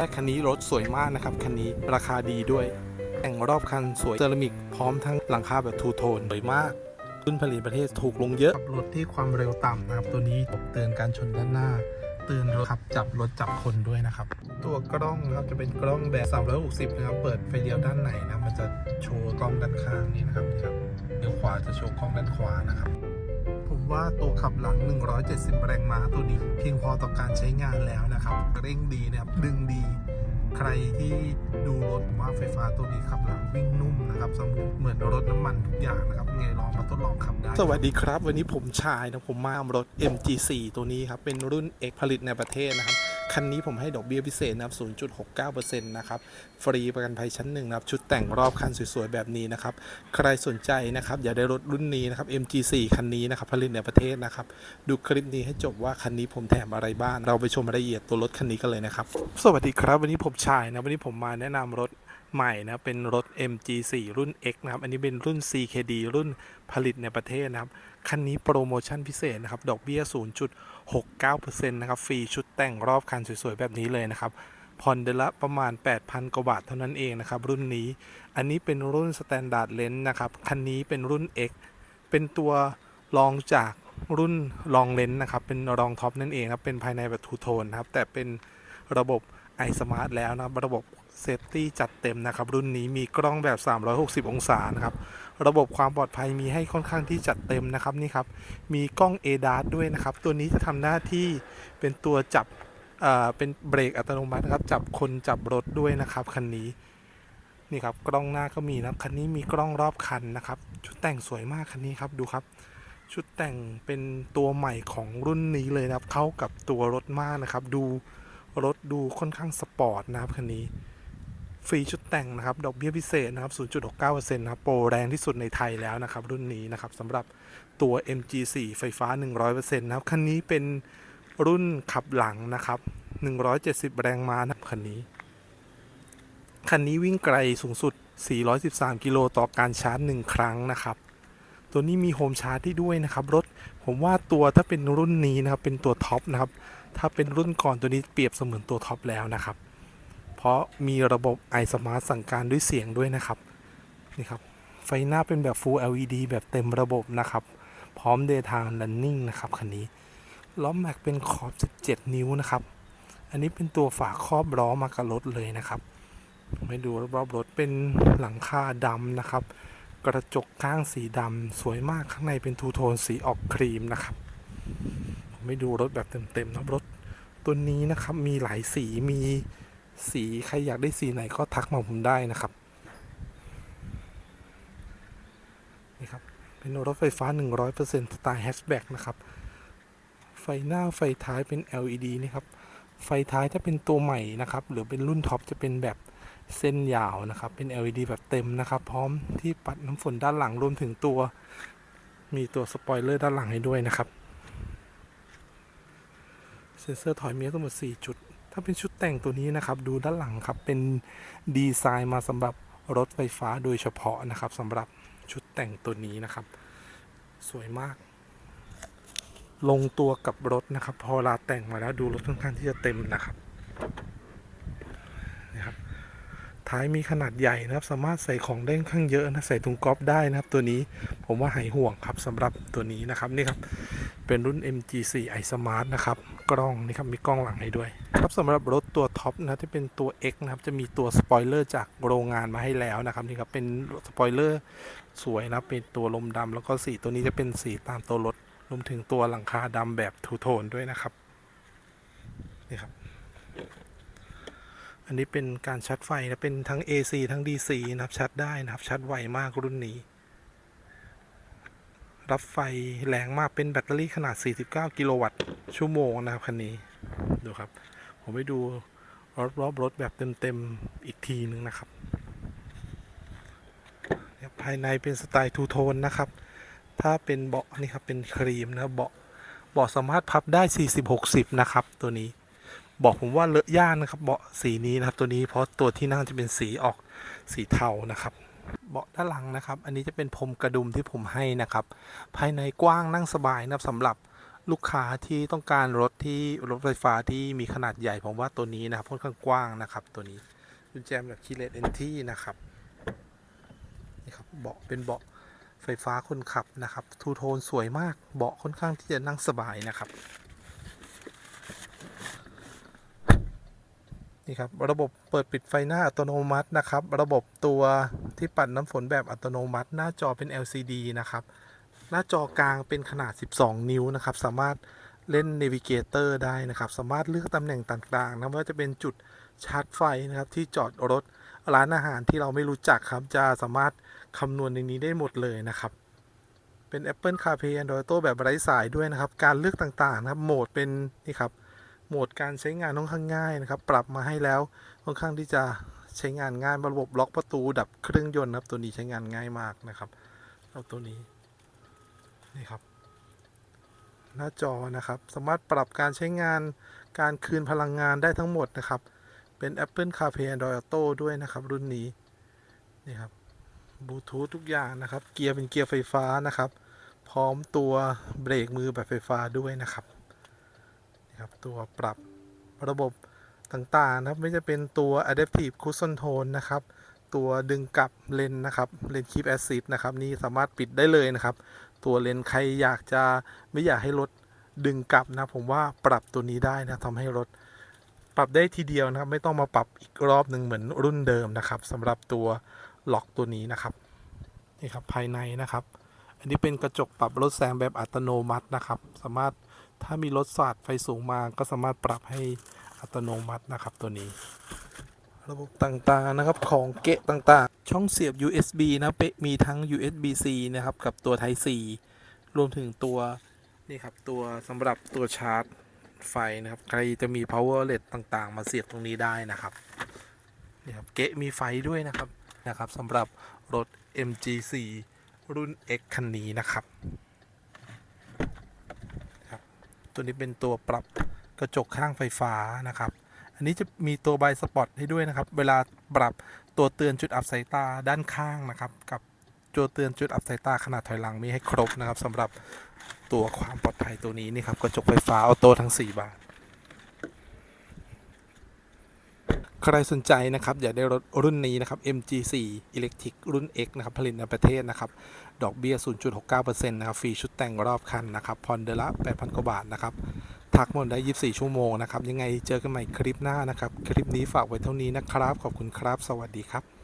แคันนี้รถสวยมากนะครับ คันนี้ราคาดีด้วย แต่งรอบคันสวยเซรามิกพร้อมทั้งหลังคาแบบทูโทนสวยมากรุ่นผลิตประเทศถูกลงเยอะขับรถที่ความเร็วต่ำนะครับ ตัวนี้เตือนการชนด้านหน้าเตือนรถขับจับรถจับคนด้วยนะครับ ตัวกล้องนะครับจะเป็นกล้องแบบ 360 นะครับ เปิดไฟเลี้ยวด้านไหนนะมันจะโชว์กล้องด้านข้างนี่นะครับนี่ครับเลี้ยวขวาจะโชว์กล้องด้านขวานะครับ ว่าตัวขับหลัง 170 แรงม้าตัวนี้เพียงพอต่อการใช้งานแล้วนะครับ เร่งดีนะครับดึงดี ใครที่ดูรถว่าไฟฟ้าตัวนี้ขับหลังวิ่งนุ่มนะครับสมูทเหมือนรถน้ำมันทุกอย่างนะครับยังไงลองมาทดลองขับได้สวัสดีครับ วันนี้ผมชายนะผมมาเอารถ MG4 ตัวนี้ครับเป็นรุ่นเอกผลิตในประเทศนะครับ คันนี้ผมให้ดอกเบี้ยพิเศษนะครับ 0.69%นะครับ ฟรีประกันภัยชั้นหนึ่งนะครับ ชุดแต่งรอบคันสวยๆ แบบนี้นะครับ ใครสนใจนะครับ อยากได้รถรุ่นนี้นะครับ MG4 คันนี้นะครับ ผลิตในประเทศนะครับ ดูคลิปนี้ให้จบว่าคันนี้ผมแถมอะไรบ้าง เราไปชมรายละเอียดตัวรถคันนี้กันเลยนะครับ สวัสดีครับ วันนี้ผมชายนะ วันนี้ผมมาแนะนำรถ ใหม่นะเป็นรถ MG4 รุ่น X นะครับ อันนี้เป็นรุ่น CKD รุ่นผลิตในประเทศนะครับ คันนี้โปรโมชั่นพิเศษนะครับ ดอกเบี้ย 0.69%นะครับ ฟรีชุดแต่งรอบคันสวยๆ แบบนี้เลยนะครับ ผ่อนเดือนละประมาณ 8,000 กว่าบาทเท่านั้นเองนะครับ รุ่นนี้ อันนี้เป็นรุ่น Standard Lens นะครับ คันนี้เป็นรุ่น X เป็นตัวรองจากรุ่นรองเลนส์นะครับ เป็นรองท็อปนั่นเองครับ เป็นภายในแบบทูโทนนะครับ แต่เป็นระบบ iSmart แล้วนะครับระบบเซฟตี้จัดเต็มนะครับ รุ่นนี้มีกล้องแบบ 360 องศานะครับ ระบบความปลอดภัยมีให้ค่อนข้างที่จัดเต็มนะครับนี่ครับ มีกล้อง ADAS ด้วยนะครับ ตัวนี้จะทำหน้าที่เป็นตัวจับเอ่อเป็นเบรกอัตโนมัตินะครับ จับคนจับรถด้วยนะครับคันนี้นี่ครับกล้องหน้าก็มีนะครับคันนี้มีกล้องรอบคันนะครับ ชุดแต่งสวยมากคันนี้ครับดูครับ ชุดแต่งเป็นตัวใหม่ของรุ่นนี้เลยนะครับ เข้ากับตัวรถมากนะครับ ดู รถดูค่อนข้างสปอร์ตนะครับคันนี้ ฟรีชุดแต่งนะครับ ดอกเบี้ยพิเศษนะครับ 0.69%นะครับโปรแรงที่สุดในไทยแล้วนะครับ รุ่นนี้นะครับสำหรับตัว MG4 ไฟฟ้า 100%นะครับ คันนี้เป็นรุ่นขับหลังนะครับ 170 แรงม้านะครับคันนี้ คันนี้วิ่งไกลสูงสุด 413 กิโลต่อการชาร์จ 1 ครั้งนะครับ ตัวนี้มีโฮมชาร์จที่ด้วยนะครับรถผมว่าตัวถ้าเป็นรุ่นนี้นะครับเป็นตัวท็อปนะครับถ้าเป็นรุ่นก่อนตัวนี้เปรียบเสมือนตัวท็อปแล้วนะครับ เพราะมีระบบ iSmart สั่งการด้วยเสียงด้วยนะครับนี่ครับไฟหน้าเป็นแบบ Full LED แบบเต็มระบบนะครับ พร้อม Daytime Running นะครับคันนี้ล้อแม็กเป็นขอบ 17 นิ้วนะครับ อันนี้เป็นตัวฝาครอบล้อมากับรถเลยนะครับไม่ดูรอบๆรถเป็นหลังคาดำนะครับ กระจกข้างสีดำสวยมากข้างในเป็นทูโทนสีออกครีมนะครับ ผมไม่ดูรถแบบเต็มๆนะรถตัวนี้นะครับมีหลายสีมีสีใครอยากได้สีไหนก็ทักมาผมได้นะครับนี่ครับเป็นรถไฟฟ้า 100%สไตล์แฮชแบ็กนะครับ ไฟหน้าไฟท้ายเป็น LED นี่ครับ ไฟท้ายถ้าเป็นตัวใหม่นะครับ หรือเป็นรุ่นท็อปจะเป็นแบบ เส้นยาวนะครับ เป็น LED แบบเต็มนะครับ พร้อมที่ปัดน้ำฝนด้านหลังรวมถึงตัว มีตัวสปอยเลอร์ด้านหลังให้ด้วยนะครับ เซ็นเซอร์ถอยมีทั้งหมด 4 จุด ถ้าเป็นชุดแต่งตัวนี้นะครับ ดูด้านหลังครับ เป็นดีไซน์มาสำหรับรถไฟฟ้าโดยเฉพาะนะครับสำหรับชุดแต่งตัวนี้นะครับ สวยมาก ลงตัวกับรถนะครับ พอลาแต่งมาแล้วดูรถค่อนข้างที่จะเต็มนะครับ ท้ายมีขนาดใหญ่นะครับ สามารถใส่ของได้ค่อนข้างเยอะนะใส่ถุงก๊อฟได้นะครับ ตัวนี้ผมว่าหายห่วงครับสำหรับตัวนี้นะครับนี่ครับเป็นรุ่น MG4 iSmart นะครับกล้องนี่ครับมีกล้องหลังให้ด้วย ครับสำหรับรถตัวท็อปนะที่เป็นตัว X นะครับจะมีตัวสปอยเลอร์จากโรงงานมาให้แล้วนะครับนี่ครับเป็นสปอยเลอร์สวยนะเป็นตัวลมดำแล้วก็สีตัวนี้จะเป็นสีตามตัวรถรวมถึงตัวหลังคาดำแบบทูโทนด้วยนะครับนี่ครับ อันนี้เป็นการชาร์จไฟนะเป็นทั้ง AC ทั้ง DC นะครับชาร์จได้นะครับชาร์จไวมากรุ่นนี้ รับไฟแรงมากเป็นแบตเตอรี่ขนาด 49 กิโลวัตต์ชั่วโมงนะครับคันนี้ดูครับ ผมไปดูรอบรอบรถแบบเต็มๆอีกทีนึงนะครับ ภายในเป็นสไตล์ทูโทนนะครับ ถ้าเป็นเบาะนี่ครับเป็นครีมนะเบาะเบาะสามารถพับได้ 40-60 นะครับตัวนี้ บอกผมว่าเลอะยากนะครับเบาะสีนี้นะครับ ตัวนี้เพราะตัวที่นั่งจะเป็นสีออกสีเทานะครับ เบาะด้านหลังนะครับ อันนี้จะเป็นพรมกระดุมที่ผมให้นะครับ ภายในกว้างนั่งสบายนะครับสำหรับลูกค้าที่ต้องการรถที่รถไฟฟ้าที่มีขนาดใหญ่ผมว่าตัวนี้นะครับค่อนข้างกว้างนะครับ ตัวนี้กุญแจแบบคีเลตเอนที่นะครับนี่ครับเบาะเป็นเบาะไฟฟ้าคนขับนะครับทูโทนสวยมากเบาะค่อนข้างที่จะนั่งสบายนะครับ นี่ครับระบบเปิดปิดไฟหน้าอัตโนมัตินะครับ ระบบตัวที่ปัดน้ำฝนแบบอัตโนมัติ หน้าจอเป็น LCD นะครับ หน้าจอกลางเป็นขนาด 12 นิ้วนะครับ สามารถเล่น Navigator ได้นะครับ สามารถเลือกตำแหน่งต่างๆนะไม่ว่าจะเป็นจุดชาร์จไฟนะครับ ที่จอดรถร้านอาหารที่เราไม่รู้จักครับ จะสามารถคำนวณในนี้ได้หมดเลยนะครับเป็น Apple CarPlay Android Auto แบบไร้สายด้วยนะครับ การเลือกต่างๆนะครับ โหมดเป็นนี่ครับ โหมดการใช้งานค่อนข้างง่ายนะครับ ปรับมาให้แล้วค่อนข้างที่จะใช้งานง่ายระบบล็อกประตูดับเครื่องยนต์นะครับ ตัวนี้ใช้งานง่ายมากนะครับเอาตัวนี้นี่ครับ หน้าจอนะครับ สามารถปรับการใช้งานการคืนพลังงานได้ทั้งหมดนะครับ เป็น Apple CarPlay Android Auto ด้วยนะครับ รุ่นนี้นี่ครับบลูทูธทุกอย่างนะครับ เกียร์เป็นเกียร์ไฟฟ้านะครับ พร้อมตัวเบรกมือแบบไฟฟ้าด้วยนะครับ ครับตัวปรับระบบต่างๆนะครับ ไม่จะเป็นตัว Adaptive Cruise Control นะครับ ตัวดึงกลับเลนนะครับเลน Keep Assist นะครับนี่สามารถปิดได้เลยนะครับ ตัวเลนใครอยากจะไม่อยากให้รถดึงกลับนะผมว่าปรับตัวนี้ได้นะทำให้รถปรับได้ทีเดียวนะครับ ไม่ต้องมาปรับอีกรอบหนึ่งเหมือนรุ่นเดิมนะครับสำหรับตัวล็อกตัวนี้นะครับนี่ครับภายในนะครับ อันนี้เป็นกระจกปรับรถแซงแบบอัตโนมัตินะครับ สามารถ ถ้ามีรถสาดไฟสูงมาก็สามารถปรับให้อัตโนมัตินะครับตัวนี้ ระบบต่างๆนะครับของเกะต่างๆ ช่องเสียบ USB นะเปะมีทั้ง USB-C นะครับกับตัว Type C รวมถึงตัวนี่ครับตัวสำหรับตัวชาร์จไฟนะครับ ใครจะมี power outlet ต่างๆ มาเสียบตรงนี้ได้นะครับนี่ครับเกะมีไฟด้วยนะครับนะครับสำหรับรถ MG4 รุ่น X คันนี้นะครับ ตัวนี้เป็นตัวปรับกระจกข้างไฟฟ้านะครับ อันนี้จะมีตัวใบสปอตให้ด้วยนะครับ เวลาปรับตัวเตือนจุดอับสายตาด้านข้างนะครับ กับตัวเตือนจุดอับสายตาขนาดถอยหลังมีให้ครบนะครับสำหรับตัวความปลอดภัยตัวนี้นี่ครับกระจกไฟฟ้าออโต้ทั้ง 4 บาท ใครสนใจนะครับอยากได้รถรุ่นนี้นะครับ MG4 Electric รุ่น X นะครับผลิตในประเทศนะครับ ดอกเบี้ย 0.69%นะครับ ฟรีชุดแต่งรอบคันนะครับ ผ่อนเดือนละ 8,000 กว่าบาทนะครับ ทักหมดได้ 24 ชั่วโมงนะครับ ยังไงเจอกันใหม่คลิปหน้านะครับ คลิปนี้ฝากไว้เท่านี้นะครับ ขอบคุณครับ สวัสดีครับ